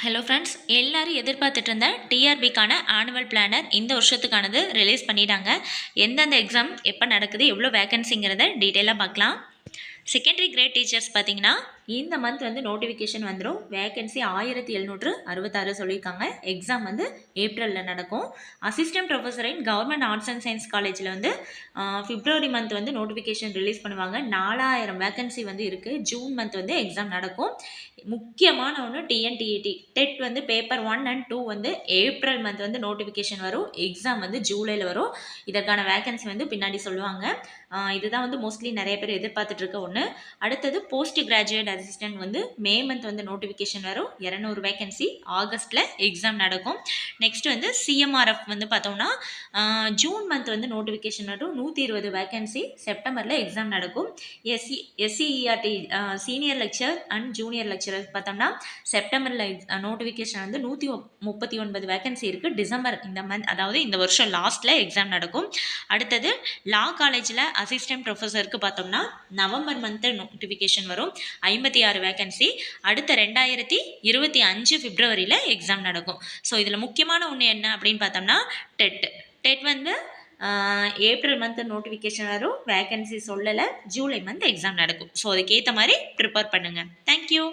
Hello friends எல்லோரும் எதிர்பார்த்துட்டு இருந்த டிஆர்பிக்கான ஆனுவல் பிளானர் இந்த வருஷத்துக்கானது ரிலீஸ் பண்ணிட்டாங்க. எந்தெந்த எக்ஸாம் எப்போ நடக்குது எவ்வளோ வேகன்சிங்கிறத டீட்டெயிலாக பார்க்கலாம். செகண்டரி கிரேட் டீச்சர்ஸ் பார்த்தீங்கன்னா இந்த மந்த் வந்து நோட்டிஃபிகேஷன் வந்துடும் வேகன்சி ஆயிரத்தி எழுநூற்று அறுபத்தாறு சொல்லியிருக்காங்க. எக்ஸாம் வந்து ஏப்ரலில் நடக்கும். Assistant professor in government arts and science காலேஜில் வந்து பிப்ரவரி மந்த் வந்து நோட்டிஃபிகேஷன் ரிலீஸ் பண்ணுவாங்க. நாலாயிரம் வேகன்சி வந்து இருக்குது ஜூன் மந்த் வந்து எக்ஸாம் நடக்கும். முக்கியமான ஒன்று டிஎன்டிஇடி டெட் வந்து பேப்பர் ஒன் அண்ட் டூ வந்து ஏப்ரல் மந்த் வந்து நோட்டிஃபிகேஷன் வரும். எக்ஸாம் வந்து ஜூலையில் வரும். இதற்கான வேகன்சி வந்து பின்னாடி சொல்லுவாங்க. இதுதான் வந்து மோஸ்ட்லி நிறைய பேர் எதிர்பார்த்துட்டு இருக்க ஒன்று அடுத்தது போஸ்ட் கிராஜுவேட் அசிஸ்டன்ட் வந்து மே மந்த் வந்து நோட்டிஃபிகேஷன் வரும். இரநூறு வேகன்சி ஆகஸ்ட்டில் எக்ஸாம் நடக்கும். நெக்ஸ்ட் வந்து சிஎம்ஆர்எஃப் வந்து பார்த்தோம்னா ஜூன் மந்த் வந்து நோட்டிஃபிகேஷன் வரும். நூற்றி இருபது வேகன்சி செப்டம்பரில் எக்ஸாம் நடக்கும். SC SCERT senior lecture and junior lecturer பார்த்தோம்னா செப்டம்பரில் நோட்டிஃபிகேஷன் வந்து நூற்றி முப்பத்தி ஒன்பது வேகன்சி இருக்குது டிசம்பர் இந்த மந்த் அதாவது இந்த வருஷம் லாஸ்ட்டில் எக்ஸாம் நடக்கும். அடுத்தது லா காலேஜில் அசிஸ்டன்ட் ப்ரொஃபஸருக்கு பார்த்தோம்னா நவம்பர் மந்த்து நோட்டிஃபிகேஷன் வரும். ஐம்பத்தி ஆறு வேகன்சி அடுத்த ரெண்டாயிரத்தி இருபத்தி அஞ்சு பிப்ரவரியில் எக்ஸாம் நடக்கும். ஸோ இதில் முக்கியமான ஒன்று என்ன அப்படின்னு பார்த்தோம்னா டெட் டெட் வந்து ஏப்ரல் மந்த் நோட்டிஃபிகேஷன் வரும். வேகன்சி சொல்லலை. ஜூலை மந்த் எக்ஸாம் நடக்கும். ஸோ அதுக்கேற்ற மாதிரி ப்ரிப்பேர் பண்ணுங்கள் தேங்க்யூ